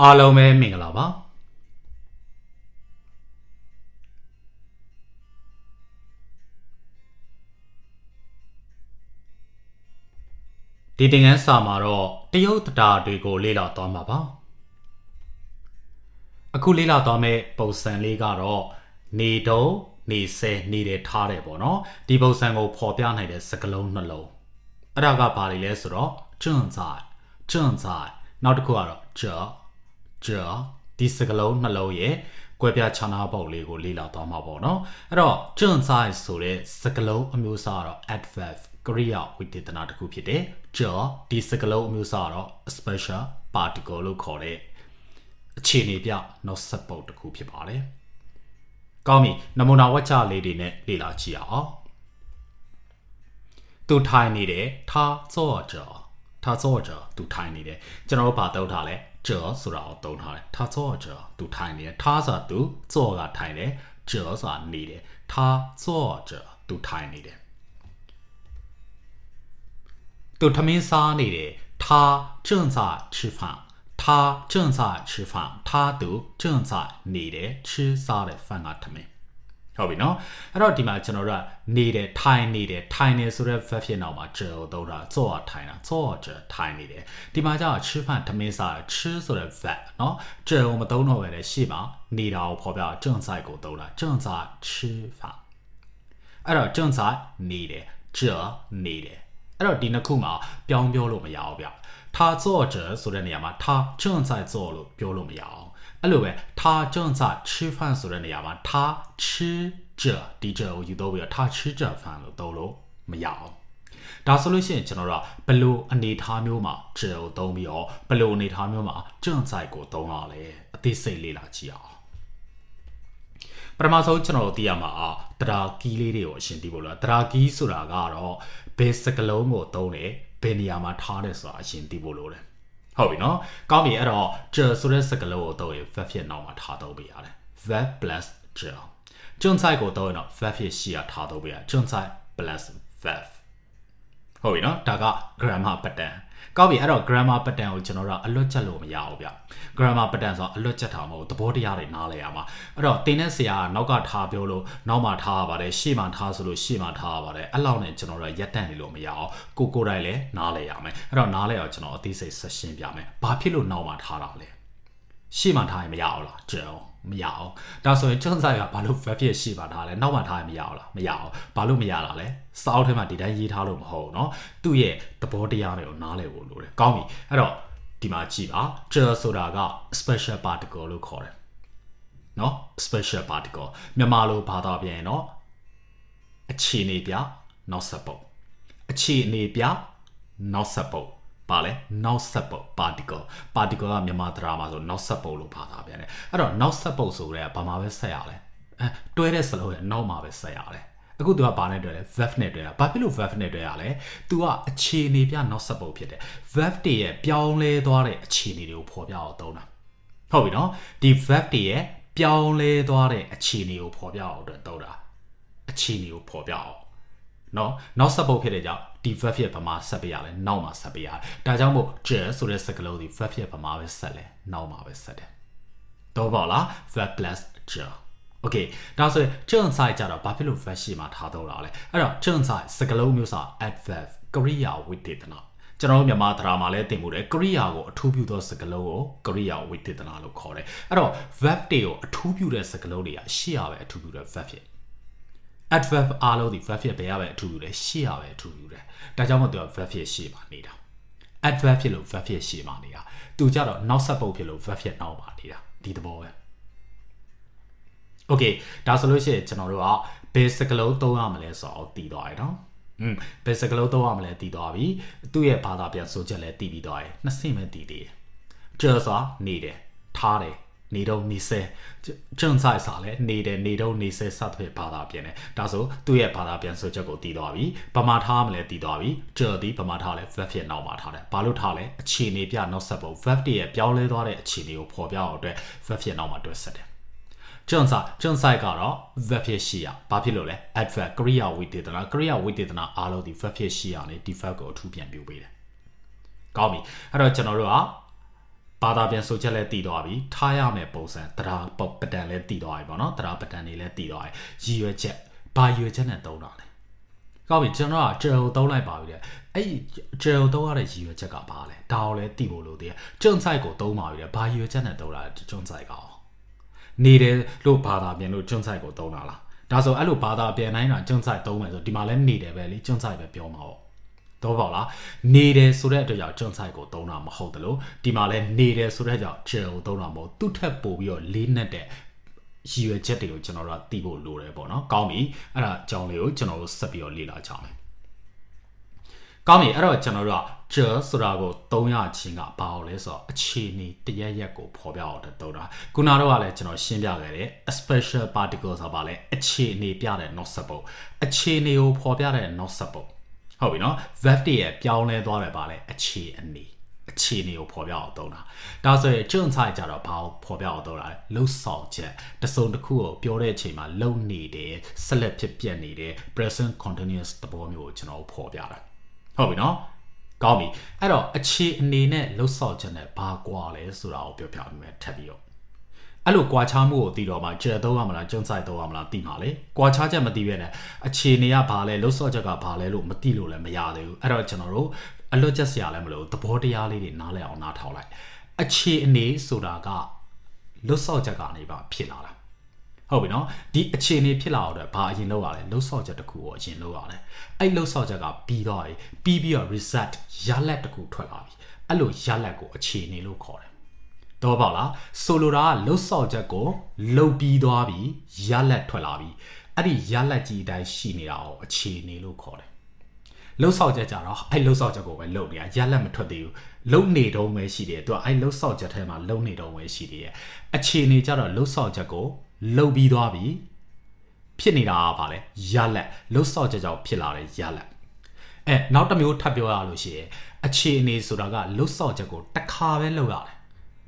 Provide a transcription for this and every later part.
အားလုံးပဲမင်္ဂလာပါဒီသင်ခန်းစာမှာတော့တရုတ်တရားတွေကိုလေ့လာသွားမှာပါအခုလေ့လာသွားမယ့်ပုံစံလေးကတော့နေတုံးနေဆဲနေတဲ့ထားတယ်ပေါ့နော်ဒီပုံစံကိုဖော်ပြနိုင်တဲ့စကားလုံးနှလုံးအဲ့ဒါကဘာတွေလဲဆိုတော့ကျွန့်ဇာကျွန့်ဇာနောက်တစ်ခုကတော့ကြော့ jar ဒီစကားလုံးနှလုံးရဲ့ကွဲပြားခြားနားပေါက်လေးကိုလေ့လာသွားမှာပေါ့နော်အဲ့တော့ jar size ဆိုတဲ့စကားလုံးအမျိုးအစားကတော့ adverb ကရိယာဝိသေသနာတစ်ခုဖြစ်တယ် jar ဒီစကားလုံးအမျိုးအစားကတော့ special particle လို့ခေါ်တဲ့အခြေအနေပြနောက်ဆက်ပုတ်တစ်ခုဖြစ်ပါတယ်ကောင်းပြီနမူနာဝတ်ချလေးတွေနဲ့လေ့လာကြည့်အောင်သူထိုင်နေတယ်ထားစော့ကြော်ထားစော့ကြော်သူထိုင်နေတယ်ကျွန်တော်တို့ဗာတော့ထားလဲ 这ဆိုတာကိုသုံးထားတယ်他坐着သူထိုင်နေတယ်他ဆိုတာသူ坐ကထိုင်တယ်这ဆိုတာနေတယ်他坐着သူထိုင်နေတယ်သူထမင်းစားနေတယ်他正在吃饭他正在吃饭他သူ正在နေတယ်吃စားတဲ့饭ကထမင်း ဟုတ်ပြီနော်အဲ့တော့ဒီမှာကျွန်တော်တို့ကနေတယ်ထိုင်နေတယ်ထိုင်နေဆိုတဲ့ verb ဖြစ်နောက်မှာ j ကိုသုံးတာ坐ထိုင်တာ坐着ထိုင်နေတယ်ဒီမှာကျတော့吃饭ထမင်းစား吃ဆိုတဲ့ verb နော် j ကိုမသုံးတော့ပဲလေရှေ့မှာနေတာကိုဖော်ပြ正在ကိုသုံးတာ正在吃饭အဲ့တော့正在နေတယ်这နေတယ်အဲ့တော့ဒီနှစ်ခုမှာပြောင်းပြောလို့မရအောင်ဗျ他坐着ဆိုတဲ့နေရာမှာ他正在做လို့ပြောလို့မရအောင် အဲ့လိုပဲထာကျွန်းစာချီဖန်ဆိုတဲ့နေရာမှာထာချီဂျာဒီဂျာကိုယူတော့ပြီးတော့ထာချီဂျာဖန်လို့သုံးလို့မရအောင်ဒါဆိုလို့ရှိရင်ကျွန်တော်တို့ဘလို့အနေထားမျိုးမှာဂျယ်ကိုသုံးပြီးတော့ဘလို့အနေထားမျိုးမှာကျွန်းဆိုင်ကိုသုံးရလဲအသေးစိတ်လေ့လာကြည့်အောင်ပထမဆုံးကျွန်တော်တို့သိရမှာတရာကီးလေးတွေကိုအရှင်းပြဖို့လားတရာကီးဆိုတာကတော့ဘယ်စကလုံးကိုသုံးတယ်ဘယ်နေရာမှာထားတယ်ဆိုတာအရှင်းပြဖို့လိုတယ် ဟုတ်ပြီနော်ကောင်းပြီအဲ့တော့ j ဆိုတဲ့စကားလုံးကိုတော့ verb ဖြစ်နောက်မှာထားတော့ပြရတယ် verb plus j ကျွန်းဆိုင်ကိုတော့နော် verb ဖြစ်ရှိရထားတော့ပြရကျွန်းဆိုင် plus verb ဟုတ်ပြီနော်ဒါက grammar pattern ကောင်းပြီအဲ့တော့ grammar pattern ကိုကျွန်တော်တို့အလွတ်ချက်လို့မရဘူးဗျ grammar pattern ဆိုတော့အလွတ်ချက်တာမဟုတ်သဘောတရားတွေနားလည်ရမှာအဲ့တော့တင်းတဲ့ဆရာကနောက်ကထားပြောလို့နောက်မှထားရပါတယ်ရှေ့မှထားဆိုလို့ရှေ့မှထားရပါတယ်အဲ့လောက်နဲ့ကျွန်တော်တို့ရက်တန့်နေလို့မရအောင်ကိုကိုတိုင်းလည်းနားလည်ရမယ်အဲ့တော့နားလည်အောင်ကျွန်တော်အသေးစိတ်ဆက်ရှင်းပြမယ်ဘာဖြစ်လို့နောက်မှထားတာလဲရှေ့မှထားရင်မရအောင်လားကျွန်တော် မရအောင်ဒါဆိုရင်ကျွန်းဆိုင်ကဘာလို့ verb ဖြစ်ရှိပါထားလဲနောက်မှထားရင်မရအောင်လားမရအောင်ဘာလို့မရတာလဲစာအုပ်ထဲမှာဒီတိုင်းရေးထားလို့မဟုတ်ဘူးเนาะသူ့ရဲ့သဘောတရားတွေကိုနားလည်ဖို့လိုတယ်ကောင်းပြီအဲ့တော့ဒီမှာကြည့်ပါ j ဆိုတာက special particle လို့ခေါ်တယ်เนาะ special particle မြန်မာလိုဘာသာပြန်ရင်เนาะအခြေအနေပြနောက်ဆက်ပုတ်အခြေအနေပြနောက်ဆက်ပုတ် ပါလဲနောက်ဆက်ပုတ် particle particle ကမြန်မာသရာမှာဆိုနောက်ဆက်ပုတ်လို့ဘာသာပြန်တယ်အဲ့တော့နောက်ဆက်ပုတ်ဆိုတဲ့ဘာမှပဲဆက်ရလဲအဲတွဲတဲ့စလုံးရဲ့နောက်မှာပဲဆက်ရတယ်အခုသူကဘာနဲ့တွဲလဲ verb နဲ့တွဲတာဘာဖြစ်လို့ verb နဲ့တွဲရလဲသူကအခြေအနေပြနောက်ဆက်ပုတ်ဖြစ်တယ် verb တွေရဲ့ပြောင်းလဲသွားတဲ့အခြေအနေတွေကိုဖော်ပြအောင်သုံးတာဟုတ်ပြီနော်ဒီ verb တွေရဲ့ပြောင်းလဲသွားတဲ့အခြေအနေကိုဖော်ပြအောင်အတွက်သုံးတာအခြေအနေကိုဖော်ပြအောင် နော်နောက်ဆက်ပုတ်ဖြစ်တဲ့ကြောင့်ဒီ verb ဖြစ်ဗမာဆက်ပေးရလဲနောက်မှာဆက်ပေးရဒါကြောင့်မို့ j ဆိုတဲ့စကားလုံးဒီ verb ဖြစ်ဗမာပဲဆက်လဲနောက်မှာပဲဆက်တယ်တော့ပေါ့လား verb plus j okay ဒါဆိုရင် chun sai ကြတော့ဘာဖြစ်လို့ verb ရှိမှာထားတော့တာလဲအဲ့တော့ chun sai စကားလုံးမျိုးစာ adverb ကရိယာဝိသေသနာကျွန်တော်မြန်မာသရာမှာလည်းတင်မှုတယ်ကရိယာကိုအထူးပြုသောစကားလုံးကိုကရိယာဝိသေသနာလို့ခေါ်တယ်အဲ့တော့ verb တွေကိုအထူးပြုတဲ့စကားလုံးတွေကရှေ့ရပဲအထူးပြုတဲ့ verb ဖြစ် adverb အားလုံးဒီ verb ဖြစ်ဘယ်ရပဲအထူးပြုတယ်ရှေ့ရပဲအထူးပြုတယ်ဒါကြောင့်မို့သူက verb ဖြစ်ရှေ့မှာနေတာ adverb ဖြစ်လို့ verb ဖြစ်ရှေ့မှာနေတာသူကြတော့နောက်ဆက်ပုတ်ဖြစ်လို့ verb ဖြစ်နောက်မှာနေတာဒီသဘောပဲ okay ဒါဆိုလို့ရှိရင်ကျွန်တော်တို့ကဘယ်စကလုံးသုံးရမလဲဆိုတော့တည်သွားရနော်อืมဘယ်စကလုံးသုံးရမလဲတည်သွားပြီသူ့ရဲ့ဘာသာပြန်ဆိုချက်လည်းတည်ပြီးသွားရယ်နှစ်ဆင့်ပဲတည်သေးတယ်ကျဆိုနေတယ်ထားတယ် နေတော့နေဆဲကျွန်းဆိုင်စာလဲနေတယ်နေတော့နေဆဲစသဖြင့်ဘာသာပြန်တယ်ဒါဆိုသူ့ရဲ့ဘာသာပြန်ဆိုချက်ကိုတည်သွားပြီဗမာထားမလဲတည်သွားပြီကြော်သည်ဗမာထားလဲ verb ဖြစ်နောက်မှာထားတယ်ဘာလို့ထားလဲအခြေအနေပြနောက်ဆက်ဖို့ verb တရဲ့ပြောင်းလဲသွားတဲ့အခြေအနေကိုဖော်ပြအောင်အတွက် verb ဖြစ်နောက်မှာတွဲဆက်တယ်ကျွန်းစာကျွန်းဆိုင်ကတော့ verb ဖြစ်ရှိရဘာဖြစ်လို့လဲ adverb ကရိယာဝိသေသနာကရိယာဝိသေသနာအားလုံးဒီ verb ဖြစ်ရှိရနဲ့ဒီ verb ကိုအထူးပြန်ပြုပေးတယ်ကောင်းပြီအဲ့တော့ကျွန်တော်တို့က ဘာသာပြန်ဆိုချက်လည်းတည်သွားပြီထားရမယ်ပုံစံတရားပပတန်လည်းတည်သွားပြီပေါ့နော်တရားပတန်တွေလည်းတည်သွားပြီရည်ရွယ်ချက်ဘာရည်ရွယ်ချက်နဲ့တုံးတာလဲကောင်းပြီကျွန်တော်ကဂျယ်ကိုတုံးလိုက်ပါပြီလေအဲ့ဂျယ်ကိုတုံးရတဲ့ရည်ရွယ်ချက်ကဘာလဲဒါကိုလည်းတည်ဖို့လို့တည်းကျုံဆိုင်ကိုတုံးပါပြီလေဘာရည်ရွယ်ချက်နဲ့တုံးတာလဲကျုံဆိုင်ကောင်နေတယ်လို့ဘာသာပြန်လို့ကျုံဆိုင်ကိုတုံးတာလားဒါဆိုအဲ့လိုဘာသာပြန်တိုင်းတာကျုံဆိုင်တုံးမယ်ဆိုဒီမှာလည်းနေတယ်ပဲလေကျုံဆိုင်ပဲပြောမှာပေါ့ တော့ပေါ့လားနေတယ်ဆိုတဲ့အတွက်ကြောင့်ကျုံဆိုင်ကိုသုံးတာမဟုတ်တယ်လို့ဒီမှာလဲနေတယ်ဆိုတဲ့ကြောင့်ဂျယ်ကိုသုံးတာမဟုတ်သူ့ထက်ပိုပြီးတော့လေးနက်တဲ့ရည်ရွယ်ချက်တွေကိုကျွန်တော်တို့သိဖို့လိုတယ်ပေါ့နော်ကောင်းပြီအဲ့ဒါအကြောင်းလေးကိုကျွန်တော်တို့ဆက်ပြီးတော့လေ့လာကြမယ်ကောင်းပြီအဲ့တော့ကျွန်တော်တို့က just ဆိုတာကိုသုံးရခြင်းကဘာလို့လဲဆိုတော့အခြေအနေတရရက်ကိုဖော်ပြအောင်တုံးတာခုနတော့ကလည်းကျွန်တော်ရှင်းပြခဲ့တယ် special particle ဆိုတာဘာလဲအခြေအနေပြတဲ့ not support အခြေအနေကိုဖော်ပြတဲ့ not support ဟုတ်ပြီနော် verb တွေရဲ့ပြောင်းလဲသွားတယ်ပါလေအခြေအနေအခြေအနေကိုဖော်ပြအောင်သုံးတာဒါဆိုရင်ကျုံဆိုင်ကြတော့ဘာကိုဖော်ပြအောင်သုံးတာလဲလှုပ်ဆောင်ချက်တစုံတစ်ခုကိုပြောတဲ့အချိန်မှာလုံနေတယ်ဆက်လက်ဖြစ်ပြနေတယ် present continuous သဘောမျိုးကိုကျွန်တော်ဖော်ပြတာဟုတ်ပြီနော်ကောင်းပြီအဲ့တော့အခြေအနေနဲ့လှုပ်ဆောင်ချက်နဲ့ဘာကွာလဲဆိုတာကိုပြောပြမယ်ထပ်ပြီးတော့ အဲ့လိုကွာခြားမှုကိုသိတော့မှကျဲတော့ရမလားကျုံဆိုင်တော့ရမလားသိမှာလေကွာခြားချက်မသိပဲနဲ့အခြေအနေကဘာလဲလှုပ်ဆော့ချက်ကဘာလဲလို့မသိလို့လည်းမရသေးဘူးအဲ့တော့ကျွန်တော်တို့အလွတ်ချက်စရာလည်းမလိုသဘောတရားလေးတွေနားလည်အောင်နားထောင်လိုက်အခြေအနေဆိုတာကလှုပ်ဆော့ချက်ကနေပါဖြစ်လာတာဟုတ်ပြီနော်ဒီအခြေအနေဖြစ်လာတော့ဘာအရင်လုပ်ရလဲလှုပ်ဆော့ချက်တစ်ခုကိုအရင်လုပ်ရတယ်အဲ့လှုပ်ဆော့ချက်ကပြီးတော့ပြီးပြီးတော့ reset ရလက်တစ်ခုထွက်လာပြီအဲ့လိုရလက်ကိုအခြေအနေလို့ခေါ်တယ် တော့ပေါ့လားဆိုလိုတာကလှုပ်ဆော့ချက်ကိုလှုပ်ပြီးသွားပြီရလက်ထွက်လာပြီအဲ့ဒီရလက်ကြီးအတိုင်းရှိနေတာကိုအခြေအနေလို့ခေါ်တယ်လှုပ်ဆော့ချက်ကြတော့အဲ့လှုပ်ဆော့ချက်ကိုပဲလှုပ်နေတာရလက်မထွက်သေးဘူးလှုပ်နေတော့ပဲရှိတယ်သူကအဲ့လှုပ်ဆော့ချက်ထဲမှာလှုပ်နေတော့ပဲရှိတယ်အခြေအနေကြတော့လှုပ်ဆော့ချက်ကိုလှုပ်ပြီးသွားပြီဖြစ်နေတာကဘာလဲရလက်လှုပ်ဆော့ချက်ကြောင့်ဖြစ်လာတဲ့ရလက်အဲနောက်တစ်မျိုးထပ်ပြောရလို့ရှိရင်အခြေအနေဆိုတာကလှုပ်ဆော့ချက်ကိုတစ်ခါပဲလှုပ်ရတယ်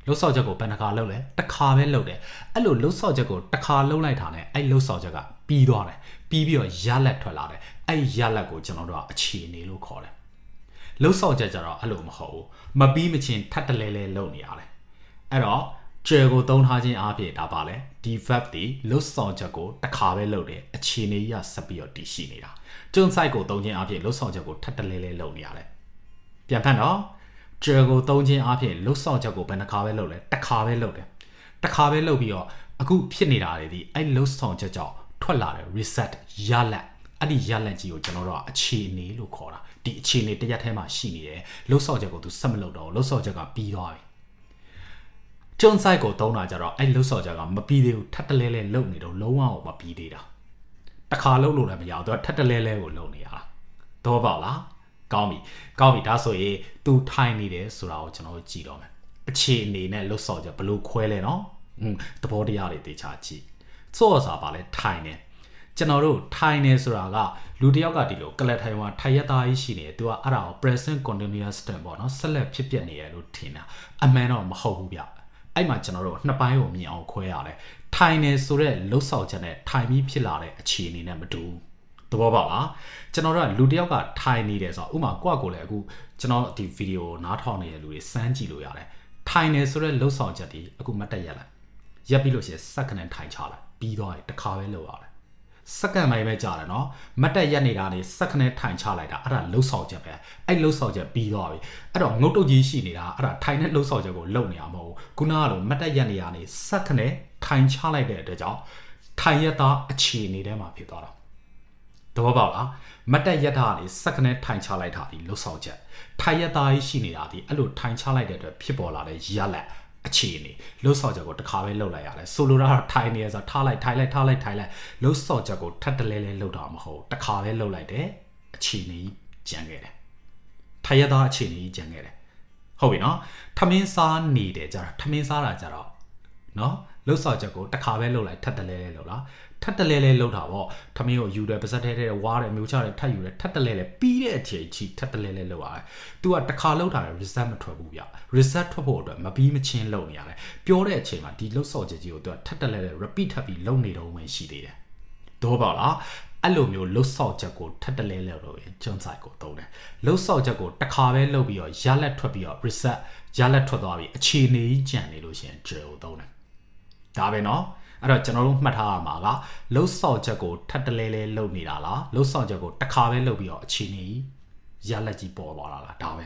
လှုပ်ဆော့ချက်ကိုဘယ်နှခါလှုပ်လဲတစ်ခါပဲလှုပ်တယ်အဲ့လိုလှုပ်ဆော့ချက်ကိုတစ်ခါလှုပ်လိုက်တာနဲ့အဲ့လှုပ်ဆော့ချက်ကပြီးသွားတယ်ပြီးပြီးတော့ရလက်ထွက်လာတယ်အဲ့ရလက်ကိုကျွန်တော်တို့ကအခြေအနေလို့ခေါ်တယ်လှုပ်ဆော့ချက်ကြတော့အဲ့လိုမဟုတ်ဘူးမပြီးမချင်းထပ်တလဲလဲလှုပ်နေရတယ်အဲ့တော့ကျယ်ကိုသုံးထားခြင်းအပြင်ဒါပါလဲဒီ verb ဒီလှုပ်ဆောင်ချက်ကိုတစ်ခါပဲလုပ်တယ်အခြေအနေရဆက်ပြီးတော့တည်ရှိနေတာကျုံ site ကိုသုံးခြင်းအပြင်လှုပ်ဆောင်ချက်ကိုထပ်တလဲလဲလုပ်နေရတယ်ပြန်ဖတ်တော့ ကျယ်ကိုသုံးခြင်းအပြင်လှုပ်ဆောင်ချက်ကိုဘယ်နှခါပဲလုပ်လဲတစ်ခါပဲလုပ်တယ်တစ်ခါပဲလုပ်ပြီးတော့အခုဖြစ်နေတာတွေဒီအဲ့လှုပ်ဆောင်ချက်ကြောင့်ထွက်လာတယ် reset ရလက်အဲ့ဒီရလက်ကြီးကိုကျွန်တော်တို့ကအခြေအနေလို့ခေါ်တာဒီအခြေအနေတစ်ရက်ထဲမှာရှိနေတယ်လှုပ်ဆောင်ချက်ကိုသူဆက်မလုပ်တော့လှုပ်ဆောင်ချက်ကပြီးသွားပြီကျုံဆိုင်ကိုတုံးတာကြတော့အဲ့လှုပ်ဆော်ကြကမပြီးသေးဘူးထပ်တလဲလဲလုံနေတော့လုံးဝမပြီးသေးတာတခါလုံလို့လည်းမရဘူးသူကထပ်တလဲလဲကိုလုံနေရတာတော့ပေါ့လား ကောင်းပြီကောင်းပြီဒါဆိုရင် तू ထိုင်နေတယ်ဆိုတာကိုကျွန်တော်တို့ကြည့်တော့မယ်အခြေအနေနဲ့လှုပ်ဆော်ကြဘလို့ခွဲလဲနော်อืมသဘောတရားတွေတေချာကြည့်စောစာပါလဲထိုင်နေကျွန်တော်တို့ထိုင်နေဆိုတာကလူတယောက်ကဒီလိုကလတ်ထိုင်ဝါထိုင်ရသားကြီးရှိနေတယ်သူကအဲ့ဒါကို present continuous tense ပေါ့နော်ဆက်လက်ဖြစ်ပျက်နေရလို့ထင်တာအမှန်တော့မဟုတ်ဘူးဗျအဲ့မှာကျွန်တော်တို့နှစ်ပိုင်းကိုမြင်အောင်ခွဲရတယ်ထိုင်နေဆိုတဲ့လှုပ်ဆော်ချက်နဲ့ထိုင်ပြီးဖြစ်လာတဲ့အခြေအနေနဲ့မတူဘူး သဘောပေါက်လားကျွန်တော်တို့ကလူတစ်ယောက်ကထိုင်နေတယ်ဆိုတော့ဥမာကိုယ့်ကိုယ်လည်းအခုကျွန်တော်ဒီဗီဒီယိုနားထောင်နေတဲ့လူတွေစမ်းကြည့်လို့ရတယ်ထိုင်နေဆိုတဲ့လှုပ်ဆောင်ချက်ဒီအခုမတက်ရက်လိုက်ရက်ပြီးလို့ရှိရင်စက္ကန့်ထိုင်ချလိုက်ပြီးသွားတယ်တစ်ခါပဲလုပ်ရတယ်စက္ကန့်ပိုင်းပဲကြာတယ်နော်မတက်ရက်နေတာနေစက္ကန့်နဲ့ထိုင်ချလိုက်တာအဲ့ဒါလှုပ်ဆောင်ချက်ပဲအဲ့လှုပ်ဆောင်ချက်ပြီးသွားပြီအဲ့တော့ငုတ်တုတ်ကြီးရှိနေတာအဲ့ဒါထိုင်တဲ့လှုပ်ဆောင်ချက်ကိုလုံနေရမဟုတ်ဘူးခုနကလိုမတက်ရက်နေရနေစက္ကန့်နဲ့ထိုင်ချလိုက်တဲ့အတွက်ကြောင့်ထိုင်ရတာအခြေအနေထဲမှာဖြစ်သွားတာ တော့ပေါ့လားမတက်ရက်တာကနေစက္ကန့်နဲ့ထိုင်ချလိုက်တာဒီလှုပ်ဆောင်ချက်ထိုင်ရတာရှိနေတာဒီအဲ့လိုထိုင်ချလိုက်တဲ့အတွက်ဖြစ်ပေါ်လာတဲ့ရလက်အခြေအနေလှုပ်ဆော်ချက်ကိုတစ်ခါပဲလှုပ်လိုက်ရတယ်ဆိုလိုတာကထိုင်နေရဆိုထားလိုက်ထိုင်လိုက်ထားလိုက်ထိုင်လိုက်လှုပ်ဆော်ချက်ကိုထပ်တလဲလဲလှုပ်တာမဟုတ်တစ်ခါပဲလှုပ်လိုက်တယ်အခြေအနေကြံခဲ့တယ်ထိုင်ရသားအခြေအနေကြံခဲ့တယ်ဟုတ်ပြီနော်ထမင်းစားနေတယ်ကြတာထမင်းစားတာကြတော့နော်လှုပ်ဆော်ချက်ကိုတစ်ခါပဲလှုပ်လိုက်ထပ်တလဲလဲလှုပ်လား ထပ်တလဲလဲလှုပ်တာပေါ့ထမင်းကိုယူတယ်ပါစက်ထဲထဲဝါတယ်မျိုးချတယ်ထပ်ယူတယ်ထပ်တလဲလဲပြီးတဲ့အချိန်ချီထပ်တလဲလဲလှုပ်ရတယ်။ तू ကတစ်ခါလှုပ်တာလည်း result မထွက်ဘူးဗျ။ result ထွက်ဖို့အတွက်မပြီးမချင်းလှုပ်နေရတယ်။ပြောတဲ့အချိန်မှာဒီလှုပ်ဆော်ချက်ကြီးကို तू ကထပ်တလဲလဲ repeat ထပ်ပြီးလှုပ်နေတော့ဝင်ရှိသေးတယ်။တော့ပါလား အဲ့လိုမျိုးလှုပ်ဆောက်ချက်ကိုထပ်တလဲလဲလို့ရင်ကျုံဆိုင်ကိုသုံးတယ်လှုပ်ဆောက်ချက်ကိုတစ်ခါပဲလုပ်ပြီးတော့ရလက်ထွက်ပြီးတော့ reset ရလက်ထွက်သွားပြီးအခြေအနေကြီးကြံနေလို့ရှိရင် drill ကိုသုံးတယ်ဒါပဲเนาะ အဲ့တော့ကျွန်တော်တို့မှတ်ထားရမှာကလှုပ်ဆောက်ချက်ကိုထပ်တလဲလဲလုပ်နေတာလားလှုပ်ဆောက်ချက်ကိုတစ်ခါပဲလုပ်ပြီးတော့အခြေအနေကြီးရလက်ကြီးပေါ်သွားတာလားဒါပဲ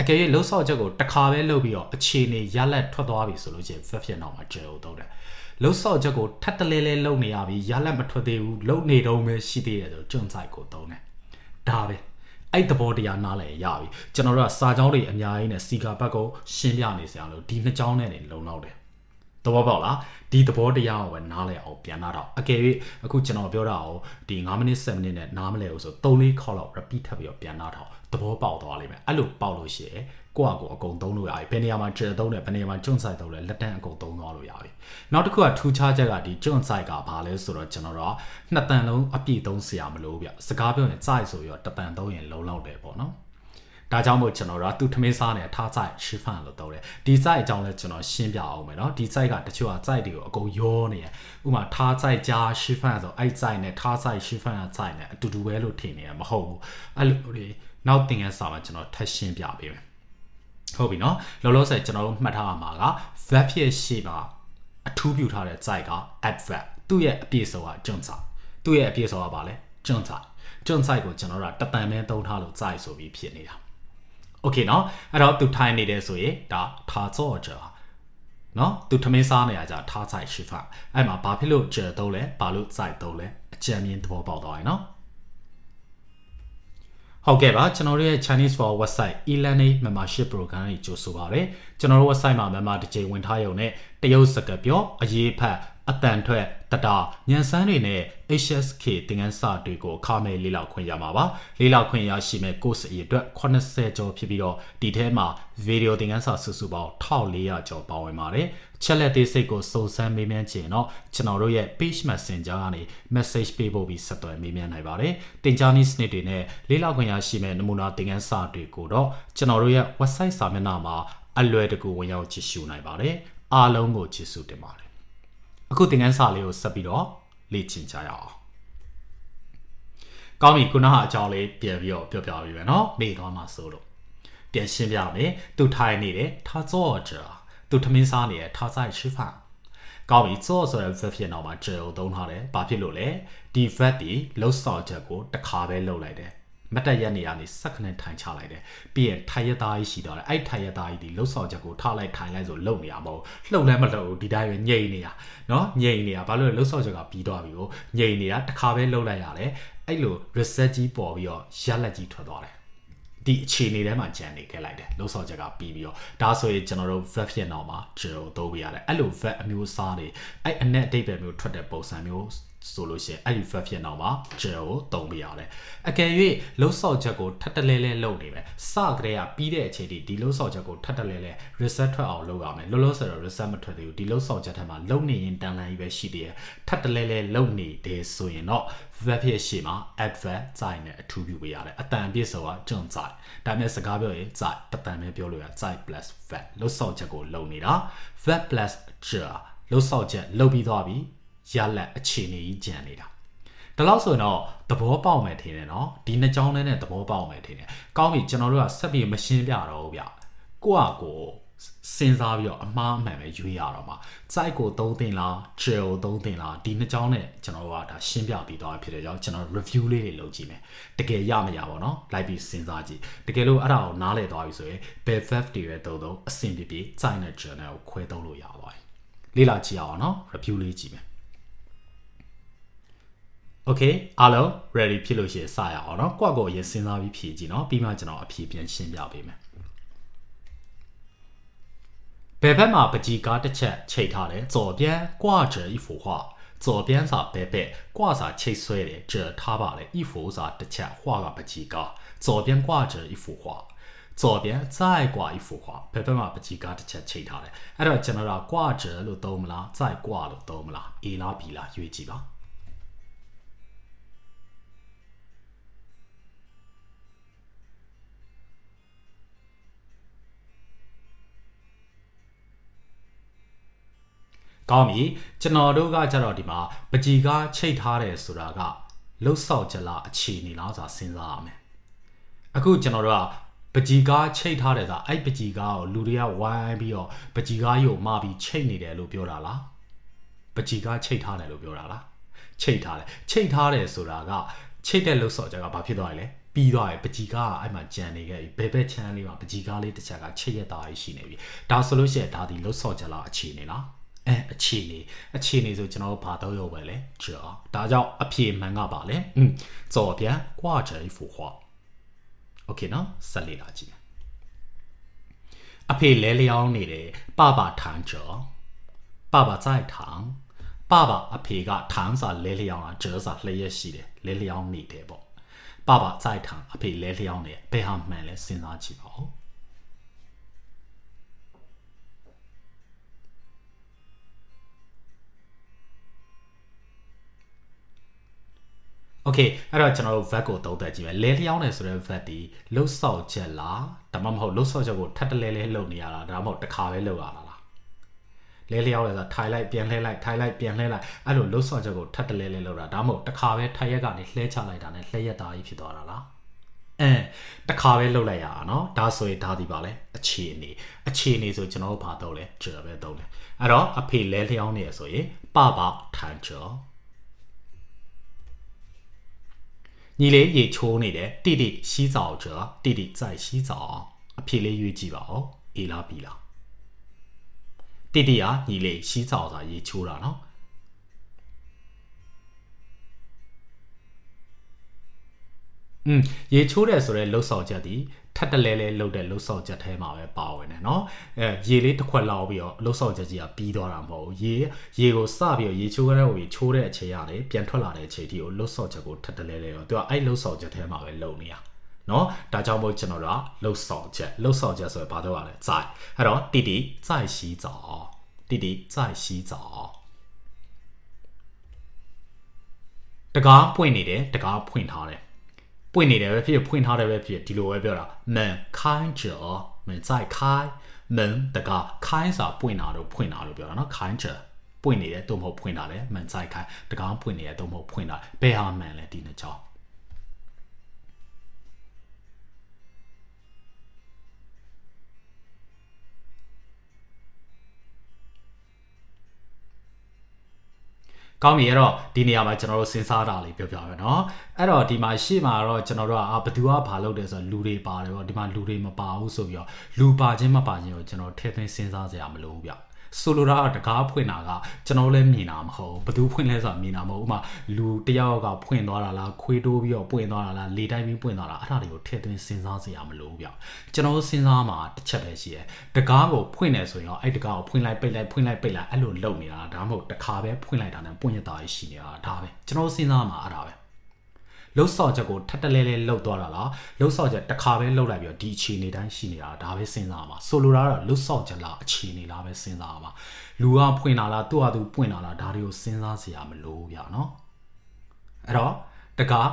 အကယ်၍လှုပ်ဆောက်ချက်ကိုတစ်ခါပဲလုပ်ပြီးတော့အခြေအနေရလက်ထွက်သွားပြီဆိုလို့ချင်း fifth ဖြစ်တော့မှာ drill ကိုသုံးတယ်လှုပ်ဆော့ချက်ကိုထပ်တလဲလဲလုပ်နေရပြီရလက်မထွက်သေးဘူးလုပ်နေတော့မှရှိသေးတယ်ဆိုကျွန်းဆိုင်ကိုသုံးတယ်ဒါပဲအဲ့တဘောတရားနားလဲရပြီကျွန်တော်တို့ကစာကြောင်းတွေအများကြီးနဲ့စီကာဘက်ကိုရှင်းပြနေစရာလို့ဒီနှစ်ကြောင်းနဲ့နေလုံလောက်တယ် သဘောပေါက်လားဒီသဘောတရားကိုပဲနားလဲအောင်ပြန်လာတော့အကယ်၍အခုကျွန်တော်ပြောတာကိုဒီ9မိနစ်7မိနစ်နဲ့နားမလဲဘူးဆို3လေးခေါက်လောက် repeat ထပ်ပြီးတော့ပြန်လာတော့သဘောပေါက်သွားလိမ့်မယ်အဲ့လိုပေါက်လို့ရှိရင်ကိုယ့်အကိုအကုန်သုံးလို့ရပြီဘယ်နေရာမှာကျဲသုံးတယ်ဘယ်နေရာမှာကျွန့်ဆိုင်သုံးတယ်လက်တန်းအကုန်သုံးသွားလို့ရပြီနောက်တစ်ခုကထူးခြားချက်ကဒီကျွန့်ဆိုင်ကဘာလဲဆိုတော့ကျွန်တော်တို့နှစ်တန်လုံးအပြည့်သုံးစရာမလိုဗျစကားပြောရင်စိုက်ဆိုရောတတန်သုံးရင်လုံးလောက်တယ်ပေါ့နော် ဒါကြောင့်မို့ကျွန်တော်တို့ကသူထမင်းစားနေထားဆိုင်ရှီဖန်လို့သုံးတယ်ဒီစိုက်အကြောင်းလဲကျွန်တော်ရှင်းပြအောင်မယ်နော်ဒီစိုက်ကတချို့ကစိုက်တွေကိုအကုန်ရောနေတယ်ဥပမာထားစိုက်ကြားရှီဖန်ဆိုအဲ့စိုက်နဲ့ထားစိုက်ရှီဖန်ကစိုက်နဲ့အတူတူပဲလို့ထင်နေရမဟုတ်ဘူးအဲ့လိုတွေနောက်သင်ခန်းစာမှာကျွန်တော်ထပ်ရှင်းပြပေးမယ်ဟုတ်ပြီနော်လောလောဆယ်ကျွန်တော်တို့မှတ်ထားရမှာက verb ဖြစ်ရှိပါအထူးပြုထားတဲ့ site က adverb သူ့ရဲ့အပြည့်စုံကကျွန်းစာသူ့ရဲ့အပြည့်စုံကဘာလဲကျွန်းစာကျွန်း site ကိုကျွန်တော်တို့ကတပံပဲသုံးထားလို့ site ဆိုပြီးဖြစ်နေတာ โอเคเนาะအဲ့တော့သူထိုင်နေတယ်ဆိုရင်ဒါထားစောကြเนาะသူထမင်းစားနေရကြထား site ရှိဖအဲ့မှာဘာဖြစ်လို့ကျတော့လဲဘာလို့ site တော့လဲအကြံမြင်သဘောပေါက်သွားရင်เนาะဟုတ်ကဲ့ပါကျွန်တော်တို့ရဲ့ Chinese for website e-learning membership program ကြီးကြိုဆိုပါရစေကျွန်တော်တို့ website မှာ member တစ်ချိန်ဝင်ထားရုံနဲ့တရုတ်စကားပြောအရေးဖတ်အတန်ထွက် တတာညံစမ်းတွေနဲ့ HSK သင်ခန်းစာတွေကိုအခမဲ့လေ့လာခွင့်ရမှာပါလေ့လာခွင့်ရရှိမဲ့ course အရေအတွက်80ကျော်ဖြစ်ပြီးတော့ဒီထဲမှာ video သင်ခန်းစာစုစုပေါင်း1400ကျော်ပါဝင်ပါတယ်ချက်လက်သေးစိတ်ကိုစုံစမ်းမေးမြန်းခြင်းတော့ကျွန်တော်တို့ရဲ့ page messenger ကနေ message ပေးဖို့ပြီးဆက်သွယ်မေးမြန်းနိုင်ပါတယ်တင်ကြားနည်းစနစ်တွေနဲ့လေ့လာခွင့်ရရှိမဲ့နမူနာသင်ခန်းစာတွေကိုတော့ကျွန်တော်တို့ရဲ့ website စာမျက်နှာမှာအလွယ်တကူဝင်ရောက်ကြည့်ရှုနိုင်ပါတယ်အားလုံးကိုကျေးဇူးတင်ပါတယ် အခုသင်ခန်းစာလေးကိုဆက်ပြီးတော့လေ့ကျင့်ကြရအောင်ကောင်းပြီခုနကအကြောင်းလေးပြန်ပြီးတော့ပြောပြပေးမယ်နော်နေသွားမှာဆိုလို့ပြန်ရှင်းပြမယ်သူထိုင်နေတယ်ထားစောကြသူထမင်းစားနေတယ်ထားစားရှိဖာကောင်းပြီစောဆိုတဲ့ verb ဖြစ်တော့မှာ jail သုံးထားတယ်ဘာဖြစ်လို့လဲဒီ verb ဒီလှုပ်ဆောင်ချက်ကိုတစ်ခါပဲလှုပ်လိုက်တယ် မတ်တက်ရက်နေရနေစက္ကန့်ထိုင်ချလိုက်တယ်ပြီးရင်ထိုင်ရသားကြီးရှိတော့တယ်အဲ့ထိုင်ရသားကြီးဒီလှုပ်ဆောင်ချက်ကိုထားလိုက်ထိုင်လိုက်ဆိုလုံနေရမဟုတ်လှုပ်လည်းမလှုပ်ဘူးဒီတိုင်းပဲညိနေရနော်ညိနေရဘာလို့လဲလှုပ်ဆောင်ချက်ကပြီးသွားပြီကိုညိနေတာတစ်ခါပဲလှုပ်လိုက်ရတယ်အဲ့လို reset ကြီးပေါ်ပြီးတော့ရလက်ကြီးထွက်သွားတယ်ဒီအခြေအနေထဲမှာကြံနေခဲ့လိုက်တယ်လှုပ်ဆောင်ချက်ကပြီးပြီးတော့ဒါဆိုရင်ကျွန်တော်တို့ verb ဖြစ်တော့မှာ zero သုံးပြရတယ်အဲ့လို verb အမျိုးအစားတွေအဲ့အနက်အတိတ်ပဲမျိုးထွက်တဲ့ပုံစံမျိုး ဆိုလို့ရှိရင်အဲ့ဒီ verb ဖြစ်တော့မှာ zero ကိုသုံးပြရတယ်အကယ်၍လှုပ်ဆောင်ချက်ကိုထပ်တလဲလဲလုပ်နေမယ်စကတည်းကပြီးတဲ့အချိန်ထိဒီလှုပ်ဆောင်ချက်ကိုထပ်တလဲလဲ reset ထွက်အောင်လုပ်ရမယ်လောလောဆယ်တော့ reset မထွက်သေးဘူးဒီလှုပ်ဆောင်ချက်ထဲမှာလုံနေရင်တန်လန်ကြီးပဲရှိသေးတယ်ထပ်တလဲလဲလုံနေတယ်ဆိုရင်တော့ verb ဖြစ်ရှိမှာ adverb ဇိုင်းနဲ့အထူးပြုပေးရတယ်အတန်ပြည့်စုံကကျွန်းဇိုင်းဒါမျိုးစကားပြောရင်ဇိုင်းတတန်ပဲပြောလို့ရဇိုင်း plus verb လှုပ်ဆောင်ချက်ကိုလုံနေတာ verb plus jar လှုပ်ဆောင်ချက်လုံပြီးသွားပြီ ရလက်အခြေအနေကြီးကြံနေတာဒါလို့ဆိုရင်တော့သဘောပေါက်မယ်ထင်တယ်နော်ဒီနှစ်ကြောင်းနဲ့သဘောပေါက်မယ်ထင်တယ်ကောင်းပြီကျွန်တော်တို့ကဆက်ပြီးမရှင်းပြတော့ဘူးဗျကိုကကိုစဉ်းစားပြီးတော့အမှားအမှန်ပဲရွေးရတော့မှာစိုက်ကိုသုံးတင်လားဂျယ်ကိုသုံးတင်လားဒီနှစ်ကြောင်းနဲ့ကျွန်တော်တို့ကဒါရှင်းပြပြီးသွားဖြစ်တဲ့ကြောင့်ကျွန်တော် review လေးတွေလုပ်ကြည့်မယ်တကယ်ရမရပါတော့လိုက်ပြီးစဉ်းစားကြည့်တကယ်လို့အဲ့ဒါကိုနားလည်သွားပြီဆိုရင် bell fab တွေပဲသုံးသုံးအဆင်ပြေပြေစိုက်နဲ့ journal ကိုခွဲသုံးလို့ရပါတယ်လေ့လာကြည့်အောင်နော် review လေးကြည့်မယ် Okay အားလုံး ready ဖြစ်လို့ရှိရင်စရအောင်เนาะကွက်ကိုရင်စဉ်းစားပြီးဖြည့်ကြည့်เนาะပြီးမှကျွန်တော်အဖြေပြန်ရှင်းပြပေးမယ်ဘယ်ဘက်မှာပကြီးကားတစ်ချက်ချိန်ထားတယ်左边挂着一幅画左边စာဘယ်ဘက်挂စာချိတ်ဆွဲတယ်这ထားပါလေ一幅စာတစ်ချက်画ကပကြီးကား左边挂着一幅画左边再挂一幅画ဘယ်ဘက်မှာပကြီးကားတစ်ချက်ချိန်ထားတယ်အဲ့တော့ကျွန်တော်က挂着လို့သုံးမလား再挂လို့သုံးမလား A လား B လားရွေးကြည့် ကောင်းပြီကျွန်တော်တို့ကကြတော့ဒီမှာပကြီကားချိတ်ထားတယ်ဆိုတာကလှုပ်ဆော့ချက်လားအခြေအနေလားဆိုတာစဉ်းစားရမယ်အခုကျွန်တော်တို့ကပကြီကားချိတ်ထားတယ်ဆိုတာအဲ့ပကြီကားကိုလူတွေကဝိုင်းပြီးတော့ပကြီကားယုံမပြီးချိတ်နေတယ်လို့ပြောတာလားပကြီကားချိတ်ထားတယ်လို့ပြောတာလားချိတ်ထားတယ်ချိတ်ထားတယ်ဆိုတာကချိတ်တဲ့လှုပ်ဆော့ချက်ကဘာဖြစ်သွားလဲပြီးသွားပြီပကြီကားကအဲ့မှာကြံနေခဲ့ပြီဘယ်ဘက်ချမ်းလေးမှာပကြီးကားလေးတစ်ချက်ကချိတ်ရတာရှိနေပြီဒါဆိုလို့ရှိရင်ဒါဒီလှုပ်ဆော့ချက်လားအခြေအနေလား အဲအခြေအနေအခြေအနေဆိုကျွန်တော်တို့ဘာတော့ရောက်ပဲလဲကြောဒါကြောင့်အဖြေမှန်ကပါလဲอืม左边挂着一幅画 okay နော်ဆက်လေ့လာကြည့်အဖေလဲလျောင်းနေတယ်爸爸躺着爸爸在躺爸爸အဖေက躺စာလဲလျောင်းတာ折စာလျက်ရှိတယ်လဲလျောင်းနေတယ်ပေါ့爸爸在躺အဖေလဲလျောင်းနေဘယ်ဟာမှန်လဲစဉ်းစားကြည့်ပါဦး โอเคအဲ့တော့ကျွန်တော်တို့ vet ကိုသုံးသပ်ကြည့်မယ်လဲလျောင်းတယ်ဆိုတဲ့ vet ဒီလှုပ်ဆော့ချက်လားဒါမှမဟုတ်လှုပ်ဆော့ချက်ကိုထပ်တလဲလဲလှုပ်နေရတာဒါမှမဟုတ်တစ်ခါပဲလှုပ်ရတာလားလဲလျောင်းလဲဆိုထိုင်လိုက်ပြန်လှဲလိုက်ထိုင်လိုက်ပြန်လှဲလိုက်အဲ့လိုလှုပ်ဆော့ချက်ကိုထပ်တလဲလဲလှုပ်တာဒါမှမဟုတ်တစ်ခါပဲထိုင်ရက်ကနေလှဲချလိုက်တာနဲ့လှဲရက်သားကြီးဖြစ်သွားတာလားအဲတခါပဲလှုပ်လိုက်ရတာเนาะဒါဆိုရင်ဒါဒီပါလဲအခြေအနေအခြေအနေဆိုကျွန်တော်တို့ဘာတော့လဲကြပဲတော့လဲအဲ့တော့အဖေလဲလျောင်းနေရဆိုရင်ပပထန်ချော ညီလေးရေချိုးနေတယ်တိတိ洗澡着တိတိ在洗澡အဖေလေးရွေးကြည့်ပါဦးအေလားပြီလားတိတိကညီလေး洗澡ဆိုတာရေချိုးတာเนาะอืมရေချိုးတယ်ဆိုတော့လှုပ်ဆော်ချက်ဒီ ထပ်တလဲလဲလုပ်တဲ့လှုပ်ဆောင်ချက်ထဲမှာပဲပါဝင်တယ်เนาะအဲရေလေးတစ်ခွက်လောက်ပြီးတော့လှုပ်ဆောင်ချက်ကြီးကပြီးသွားတာမဟုတ်ဘူးရေရေကိုစပြီးတော့ရေချိုးကြတဲ့ကိုချိုးတဲ့အချိန်ရတယ်ပြန်ထွက်လာတဲ့အချိန်ထိကိုလှုပ်ဆောင်ချက်ကိုထပ်တလဲလဲတော့သူကအဲ့လှုပ်ဆောင်ချက်ထဲမှာပဲလုပ်နေရเนาะဒါကြောင့်မို့ကျွန်တော်တို့ကလှုပ်ဆောင်ချက်လှုပ်ဆောင်ချက်ဆိုရင်ဘာတော့ရလဲစိုက်အဲ့တော့တီတီစိုက်ရှိ澡တီတီစိုက်ရှိ澡တကားပွင့်နေတယ်တကားဖွင့်ထားတယ် ပွင့်နေတယ်ပဲဖြစ်ဖြစ်ဖွင့်ထားတယ်ပဲဖြစ်ဖြစ်ဒီလိုပဲပြောတာမန်ခိုင်းချောမန်ဆိုင်ခိုင်းမန်တကခိုင်းစာပွင့်တာတော့ဖွင့်တာလို့ပြောတာနော်ခိုင်းချောပွင့်နေတယ်သို့မဟုတ်ဖွင့်တာလေမန်ဆိုင်ခိုင်းတကောင်ဖွင့်နေတယ်သို့မဟုတ်ဖွင့်တာဘယ်ဟာမှန်လဲဒီနှစ်ချောင်း ကောင်းပြီအဲ့တော့ဒီနေရာမှာကျွန်တော်တို့စဉ်းစားတာလေးပြောပြမယ်နော်အဲ့တော့ဒီမှာရှေ့မှာတော့ကျွန်တော်တို့ကအာဘသူကဘာလုပ်တယ်ဆိုတော့လူတွေပါတယ်ပေါ့ဒီမှာလူတွေမပါဘူးဆိုပြီးတော့လူပါခြင်းမပါခြင်းကိုကျွန်တော်ထည့်သွင်းစဉ်းစားစရာမလိုဘူးဗျ ဆိုလိုတာကတကားဖွင့်တာကကျွန်တော်လည်းမြင်တာမဟုတ်ဘသူဖွင့်လဲဆိုတာမြင်တာမဟုတ်ဥမာလူတယောက်ကဖွင့်သွားတာလားခွေးတိုးပြီးတော့ပွင့်သွားတာလားလေတိုင်းပြီးပွင့်သွားတာအဲ့ဒါတွေကိုထည့်သွင်းစဉ်းစားစရာမလိုဘူးဗျကျွန်တော်စဉ်းစားမှာတစ်ချက်ပဲရှိတယ်တကားကိုဖွင့်နေဆိုရင်တော့အဲ့တကားကိုဖွင့်လိုက်ပိတ်လိုက်ဖွင့်လိုက်ပိတ်လိုက်အဲ့လိုလုပ်နေတာဒါမှမဟုတ်တစ်ခါပဲဖွင့်လိုက်တာနဲ့ပွင့်ရတာရှိနေတာဒါပဲကျွန်တော်စဉ်းစားမှာအဲ့ဒါပဲ လှုပ်ဆော့ချက်ကိုထပ်တလဲလဲလှုပ်သွားတာလားလှုပ်ဆော့ချက်တစ်ခါပဲလှုပ်လိုက်ပြီးတော့ဒီအခြေအနေတိုင်းရှိနေတာဒါပဲစဉ်းစားမှာဆိုလိုတာကတော့လှုပ်ဆော့ချက်လားအခြေအနေလားပဲစဉ်းစားမှာလူကဖွင့်လာလားသူ့ဟာသူပွင့်လာလားဒါတွေကိုစဉ်းစားစရာမလိုဘူးဗျာနော်အဲ့တော့တကား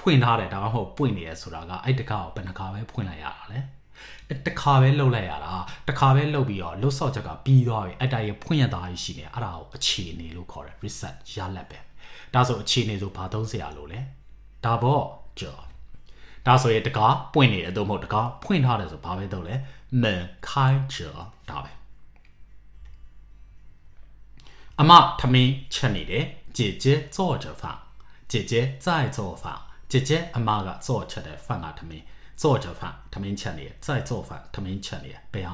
ဖွင့်ထားတယ်ဒါမှမဟုတ်ပွင့်နေရဆိုတာကအဲ့တကားကိုဘယ်နှခါပဲဖွင့်လိုက်ရတာလဲတခါပဲလှုပ်လိုက်ရတာတခါပဲလှုပ်ပြီးတော့လှုပ်ဆော့ချက်ကပြီးသွားပြီအဲ့တိုင်ရဖွင့်ရတာရှိနေအဲ့ဒါကိုအခြေအနေလို့ခေါ်တယ် reset ရလက်ပဲဒါဆိုအခြေအနေဆိုဘာသုံးစရာလို့လဲ ဒါပေါ့ကြော်ဒါဆိုရင်တကားပွင့်နေတယ်တော့မဟုတ်တကားဖွင့်ထားတယ်ဆိုဘာပဲတော့လဲ门开着ဒါပဲအမထမင်းချက်နေတယ်姐姐做着饭姐姐在做饭姐姐အမက做ချက်တယ်饭ကထမင်း做着饭ထမင်းချက်နေတယ်在做饭ထမင်းချက်နေတယ်ဘယ်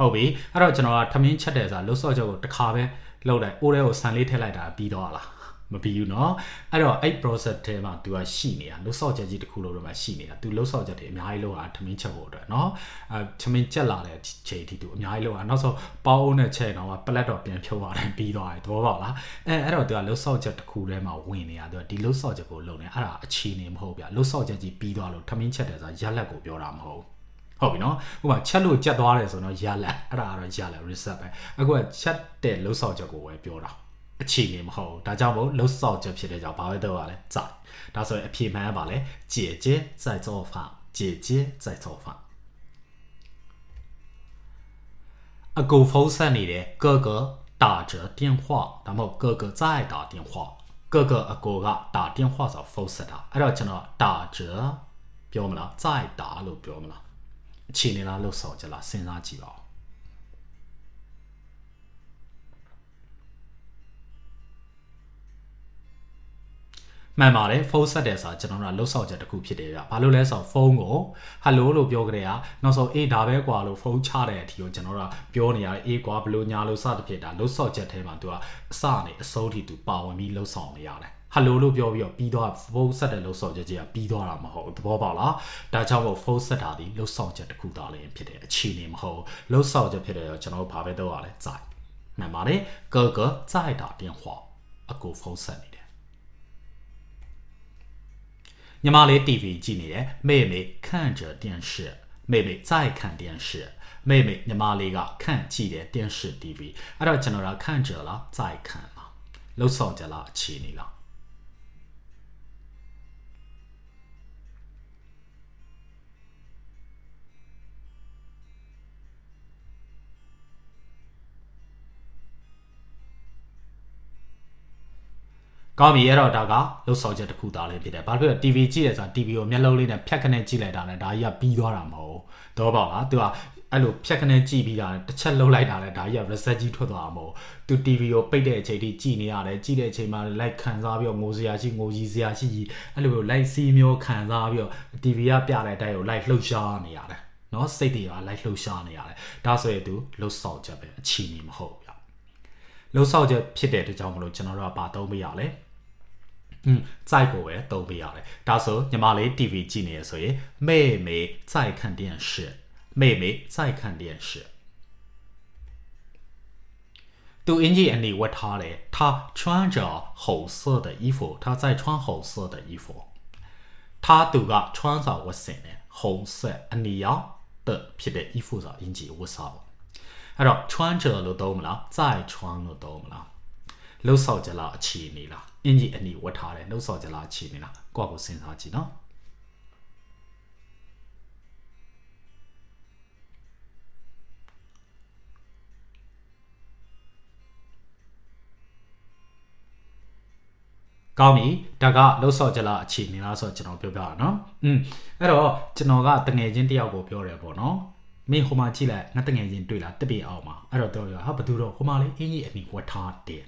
ဟာမှန်လဲပေါ့နော်ဟုတ်ပြီအဲ့တော့ကျွန်တော်ကထမင်းချက်တယ်ဆိုတာလှုပ်ဆော့ချက်ကိုတစ်ခါပဲလှုပ်လိုက်အိုးထဲကိုဆန်လေးထည့်လိုက်တာပြီးတော့လားမပြီးဘူးเนาะအဲ့တော့အဲ့ process ထဲမှာ तू ကရှိနေတာလှုပ်ဆော့ချက်ကြီးတစ်ခုလုံးတော့မှရှိနေတာ तू လှုပ်ဆော့ချက်တွေအများကြီးလောက်တာထမင်းချက်ဖို့အတွက်เนาะအဲထမင်းချက်လာတဲ့ချိန်ထိ तू အများကြီးလောက်တာနောက်ဆုံးပေါင်းနဲ့ချက်တော့ပလက်တော့ပြန်ဖြုတ်ရတယ်ပြီးသွားတယ်သဘောပေါက်လားအဲအဲ့တော့ तू ကလှုပ်ဆော့ချက်တစ်ခုထဲမှာဝင်နေတာ तू ကဒီလှုပ်ဆော့ချက်ကိုလုံနေအဲ့ဒါအခြေအနေမဟုတ်ဗျလှုပ်ဆော့ချက်ကြီးပြီးသွားလို့ထမင်းချက်တယ်ဆိုတာရက်လက်ကိုပြောတာမဟုတ် ဟုတ်ပြီနော်ဥပမာချက်လို့ကြက်သွားတယ်ဆိုတော့ရလက်အဲ့ဒါကတော့ရလက် reset ပဲအခုကချက်တဲ့လှုပ်ဆော့ချက်ကိုပဲပြောတာ အခြေအနေမဟုတ်ဒါကြောင့်မို့လှုပ်ဆော့ချက်ဖြစ်တဲ့ကြောင့်ဘာပဲတော့ရလဲ在ဒါဆိုရင်အဖြေမှန်ကပါလဲ姐姐在做饭姐姐在做饭အကူဖုန်းဆက်နေတယ်哥哥打着电话ဒါမှမဟုတ်哥哥在打电话哥哥အကူက打电话ဆိုဖုန်းဆက်တာအဲ့တော့ကျွန်တော်打着ပြောမလား在打လို့ပြောမလား အခြေအနေလားလှုပ်ဆော့ချက်လားစဉ်းစားကြည့်ပါဦးမှန်ပါတယ်ဖုန်းဆက်တယ်ဆိုတာကျွန်တော်တို့ကလှုပ်ဆော့ချက်တစ်ခုဖြစ်တယ်ဗျ။ဘာလို့လဲဆိုတော့ဖုန်းကိုဟယ်လိုလို့ပြောကြတဲ့ကနောက်ဆုံးအေးဒါပဲကွာလို့ဖုန်းချတဲ့အထိကိုကျွန်တော်တို့ကပြောနေရတယ်အေးကွာဘလို့ညာလို့စသဖြင့်ဒါလှုပ်ဆော့ချက်ထဲမှာသူကအစနဲ့အဆုံးထိသူပါဝင်ပြီးလှုပ်ဆောင်နေရတယ်။ ဟယ်လိုလို့ပြောပြီးတော့ပြီးတော့ဖုန်းဆက်တဲ့လှုပ်ဆော့ချက်ကြီးကပြီးတော့တာမဟုတ်ဘူးသဘောပေါက်လား။ဒါကြောင့်မို့ဖုန်းဆက်တာဒီလှုပ်ဆော့ချက်တစ်ခုသားလည်းဖြစ်တယ်အခြေအနေမဟုတ်လှုပ်ဆော့ချက်ဖြစ်တယ်ကျွန်တော်တို့ဘာပဲတော့ရလဲ在မှန်ပါတယ်哥哥在打电话အကိုဖုန်းဆက်နေညီမလေး TV ကြည့်နေတယ်妹妹看着电视妹妹在看电视妹妹ညီမလေးက看ကြည့်တယ်电视 TV အဲ့တော့ကျွန်တော်က看着လား在看လားလှုပ်ဆောင်ကြလားအခြေအနေလား ကောင်းပြီအဲ့တော့ဒါကလှုပ်ဆောင်ချက်တစ်ခုသားလေးဖြစ်တယ်ဘာဖြစ်လဲ TV ကြည့်ရဆိုတာ TV ကိုမျက်လုံးလေးနဲ့ဖြတ်ခနဲ့ကြည့်လိုက်တာလဲဒါကြီးကပြီးသွားတာမဟုတ်တော့ပေါ့လားသူကအဲ့လိုဖြတ်ခနဲ့ကြည့်ပြီးတာတစ်ချက်လှုပ်လိုက်တာလဲဒါကြီးက reset ကြီးထွက်သွားတာမဟုတ်သူ TV ကိုပိတ်တဲ့အချိန်ထိကြည့်နေရတယ်ကြည့်တဲ့အချိန်မှာ like ခံစားပြီးတော့ငိုစရာရှိငိုကြီးစရာရှိကြီးအဲ့လို like စီးမျိုးခံစားပြီးတော့ TV ကပြတဲ့အတိုင်းကို like လှုပ်ရှားနေရတယ်နော်စိတ်တွေက like လှုပ်ရှားနေရတယ်ဒါဆိုရင်သူလှုပ်ဆောင်ချက်ပဲအချီနေမဟုတ်ဗျလှုပ်ဆောင်ချက်ဖြစ်တဲ့အတွက်ကြောင့်မလို့ကျွန်တော်တို့ကပါသုံးပေးရလဲ 嗯，在国外都不要嘞。到时候你妈来 DVD 的时候，妹妹在看电视，妹妹在看电视。都眼睛里为他嘞，他穿着红色的衣服，他在穿红色的衣服。他都个穿着我身的？红色一样的皮的衣服着，眼睛我少。哎呦，穿着了多么了，再穿了多么了。 လှုပ်ဆောင်ကြလားအခြေအနေလားအင်ကြီးအနီဝတ်ထားတယ်လှုပ်ဆောင်ကြလားအခြေအနေလားကိုယ့်ကိုစဉ်းစားကြည့်နော်ကောင်းပြီဒါကလှုပ်ဆောင်ကြလားအခြေအနေလားဆိုတော့ကျွန်တော်ပြောပြတာနော်อืมအဲ့တော့ကျွန်တော်ကတငယ်ချင်းတယောက်ကိုပြောတယ်ပေါ့နော်မင်းဟိုမှာကြည့်လိုက်ငါတငယ်ချင်းတွေ့လားတပည့်အောင်မှာအဲ့တော့တော်ရဟာဘသူတော့ဟိုမှာလေးအင်းကြီးအနီဝတ်ထားတယ်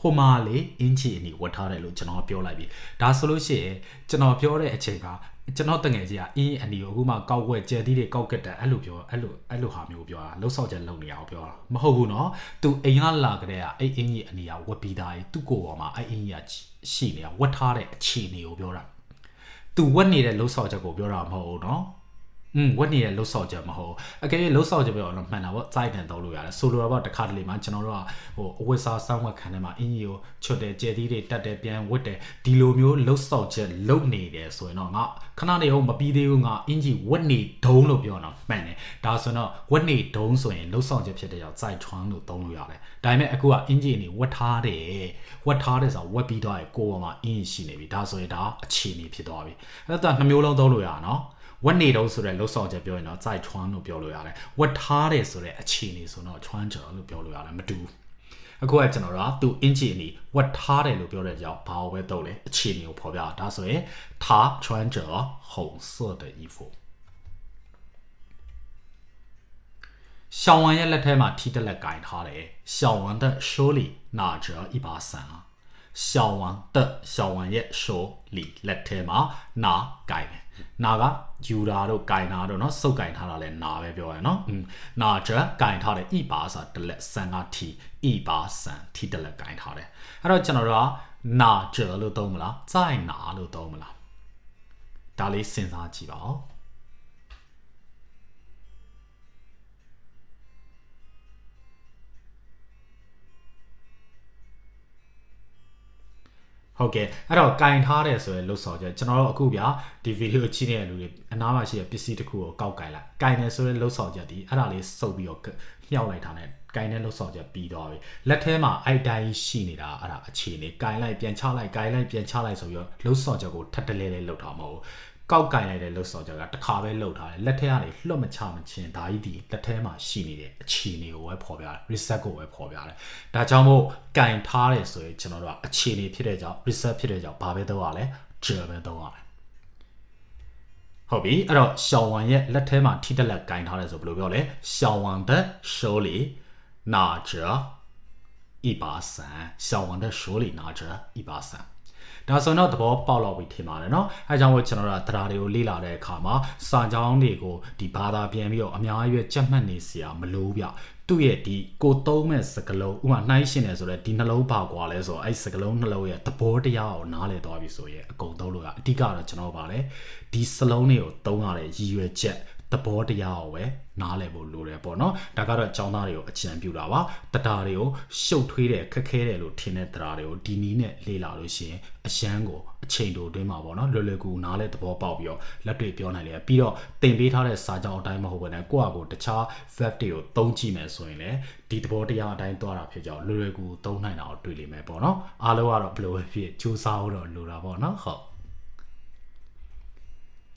ဟိုမှာလေအင်ချီအနေဝတ်ထားတယ်လို့ကျွန်တော်ပြောလိုက်ပြီဒါဆိုလို့ရှိရင်ကျွန်တော်ပြောတဲ့အချိန်ကကျွန်တော်တငယ်ကြီးကအင်းအနီကိုအခုမှကောက်ွက်ကျဲသီးတွေကောက်ကက်တန်အဲ့လိုပြောအဲ့လိုအဲ့လိုဟာမျိုးပြောတာလှုပ်ဆောက်ချက်လုပ်နေရအောင်ပြောတာမဟုတ်ဘူးနော်သူအိမ်ကလာကြတဲ့အဲ့အင်းကြီးအနီကဝတ်ပြီးသားကြီးသူ့ကိုယ်ပေါ်မှာအဲ့အင်းကြီးကရှိနေတာဝတ်ထားတဲ့အခြေအနေကိုပြောတာသူဝတ်နေတဲ့လှုပ်ဆောက်ချက်ကိုပြောတာမဟုတ်ဘူးနော် อืมဝက်နေတဲ့လှုပ်ဆော့ချက်မဟုတ်အကယ်၍လှုပ်ဆော့ချက်ပြောတော့မှန်တာပေါ့စိုက်တန်တော့လို့ရတယ်ဆိုလိုတာပေါ့တခါတလေမှကျွန်တော်တို့ကဟိုအဝတ်စားဆောင်းဝက်ခံထဲမှာအင်ကြီးကိုချွတ်တယ်ကြဲသီးတွေတက်တယ်ပြန်ဝတ်တယ်ဒီလိုမျိုးလှုပ်ဆော့ချက်လုပ်နေတယ်ဆိုရင်တော့ငါခဏနေအောင်မပြီးသေးဘူးငါအင်ကြီးဝက်နေဒုံလို့ပြောတော့မှန်တယ်ဒါဆိုတော့ဝက်နေဒုံဆိုရင်လှုပ်ဆော့ချက်ဖြစ်တဲ့ကြောင့်စိုက်ထွန်းလို့သုံးလို့ရတယ်ဒါပေမဲ့အခုကအင်ကြီးနေဝက်ထားတယ်ဝက်ထားတယ်ဆိုတော့ဝက်ပြီးတော့ကိုယ်ပေါ်မှာအင်းရှိနေပြီဒါဆိုရင်ဒါအခြေအနေဖြစ်သွားပြီအဲ့ဒါနှမျိုးလုံးသုံးလို့ရအောင်နော် ဝတ်နေတော့ဆိုတဲ့လှုပ်ဆောင်ချက်ပြောရင်တော့在穿လို့ပြောလို့ရတယ်ဝတ်ထားတယ်ဆိုတဲ့အခြေအနေဆိုတော့穿着လို့ပြောလို့ရတယ်မတူအခုကကျွန်တော်တို့ကသူအင်ဂျီအနီဝတ်ထားတယ်လို့ပြောတဲ့ကြောင့်ဘာလို့ပဲတော့လဲအခြေအနေကိုဖော်ပြတာဆိုရင်他穿着红色的衣服小王ရဲ့လက်ထဲမှာထီတက်လက်ကင်ထားတယ်小王的手里拿着一把伞啊 小王的小王ရဲ့手里လက်ထဲမှာ拿ကင်တယ်နာကယူတာတို့ကင်တာတို့เนาะစုပ်ကင်ထားတာလဲနာပဲပြောရเนาะอืมနာကြကင်ထားတယ်ဣပါဆိုတာတလက်ဆန်ကထီဣပါဆန်ထီတလက်ကင်ထားတယ်အဲ့တော့ကျွန်တော်တို့ကနာကြလို့သုံးမလား在哪လို့သုံးမလားဒါလေးစဉ်းစားကြည့်ပါဦး ဟဟုတ်ကဲ့အဲ့တော့ကင်ထားတယ်ဆိုရင်လှုပ်ဆော်ချက်ကျွန်တော်တို့အခုဗျာဒီဗီဒီယိုကြည့်နေတဲ့လူတွေအနားမှာရှိတဲ့ပစ္စည်းတစ်ခုကိုကောက်ကင်လိုက်ကင်တယ်ဆိုရင်လှုပ်ဆော်ချက်ဒီအဲ့ဒါလေးစုပ်ပြီးတော့မြှောက်လိုက်တာ ਨੇ ကင်တဲ့လှုပ်ဆော်ချက်ပြီးသွားပြီလက်ထဲမှာအိုက်တိုင်းရှိနေတာအဲ့ဒါအခြေအနေကင်လိုက်ပြန်ချလိုက်ကင်လိုက်ပြန်ချလိုက်ဆိုပြီးတော့လှုပ်ဆော်ချက်ကိုထပ်တလဲလဲလှုပ်ထားမှာမဟုတ် ကောက်ကင်လိုက်တဲ့လှုပ်ဆော်ချက်ကတစ်ခါပဲလှုပ်ထားတယ်လက်ထဲကနေလွတ်မချမချင်းဒါကြီးဒီလက်ထဲမှာရှိနေတဲ့အခြေအနေကိုပဲဖော်ပြတယ် reset ကိုပဲဖော်ပြတယ်ဒါကြောင့်မို့ကင်ထားတယ်ဆိုရင်ကျွန်တော်တို့ကအခြေအနေဖြစ်တဲ့ကြောင့် reset ဖြစ်တဲ့ကြောင့်ဘာပဲသုံးရလဲ gel ပဲသုံးရတယ်ဟုတ်ပြီအဲ့တော့ရှောင်းဝမ်ရဲ့လက်ထဲမှာထိတက်လက်ကင်ထားတယ်ဆိုဘယ်လိုပြောလဲရှောင်းဝမ်的手里拿着一把伞小王的手里拿着一把伞 ဒါဆိုတော့သဘောပေါက်တော့ပြီထင်ပါတယ်เนาะအဲကြောင့်မို့ကျွန်တော်တို့ကတရားတွေကိုလေ့လာတဲ့အခါမှာစာကြောင်းတွေကိုဒီဘာသာပြန်ပြီးတော့အများကြီးပဲကြက်မှတ်နေစရာမလိုဗျသူ့ရဲ့ဒီကိုသုံးမဲ့စကလုံးဥမာနှိုင်းရှင်တယ်ဆိုတော့ဒီနှလုံးပါကွာလဲဆိုတော့အဲ့စကလုံးနှလုံးရဲ့သဘောတရားကိုနားလည်သွားပြီဆိုရင်အကုန်သုံးလို့ရအဓိကတော့ကျွန်တော်ပါလေဒီစလုံးတွေကိုသုံးရတဲ့ရည်ရွယ်ချက် သဘောတရားကိုပဲနားလည်ဖို့လိုတယ်ပေါ့နော်ဒါကတော့ចောင်းသားတွေကိုအကြံပြုတာပါတရားတွေကိုရှုပ်ထွေးတယ်ခက်ခဲတယ်လို့ထင်တဲ့တရားတွေကိုဒီနည်းနဲ့လေ့လာလို့ရှိရင်အရှမ်းကိုအချိန်တိုအတွင်းမှာပေါ့နော်လွယ်လွယ်ကူနားလဲသဘောပေါက်ပြီးတော့လက်တွေ့ပြောနိုင်တယ်ပြီးတော့သင်ပေးထားတဲ့စာကြောင်းအတိုင်းမဟုတ်ဘဲနဲ့ကိုယ့်အကိုတခြား verb တွေကိုသုံးကြည့်မယ်ဆိုရင်လည်းဒီသဘောတရားအတိုင်းသွားတာဖြစ်ကြောင်းလွယ်လွယ်ကူသုံးနိုင်တာကိုတွေ့လိမ့်မယ်ပေါ့နော်အားလုံးကတော့ဘယ်လိုပဲဖြစ်စူးစမ်းဖို့တော့လိုတာပေါ့နော်ဟုတ်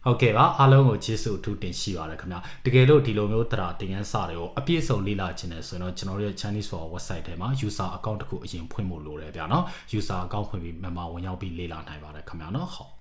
ဟုတ်ကဲ့ပါအားလုံးကိုကျေးဇူးအထူးတင်ရှိပါတယ်ခင်ဗျာတကယ်လို့ဒီလိုမျိုးတရားသင်ခန်းစာတွေကိုအပြည့်စုံလေ့လာခြင်းနဲ့ဆိုရင်တော့ကျွန်တော်တို့ရဲ့ Chinese for website ထဲမှာ user account တစ်ခုအရင်ဖွင့်ဖို့လိုတယ်ဗျာနော် user account ဖွင့်ပြီး member ဝင်ရောက်ပြီးလေ့လာနိုင်ပါတယ်ခင်ဗျာနော်ဟုတ်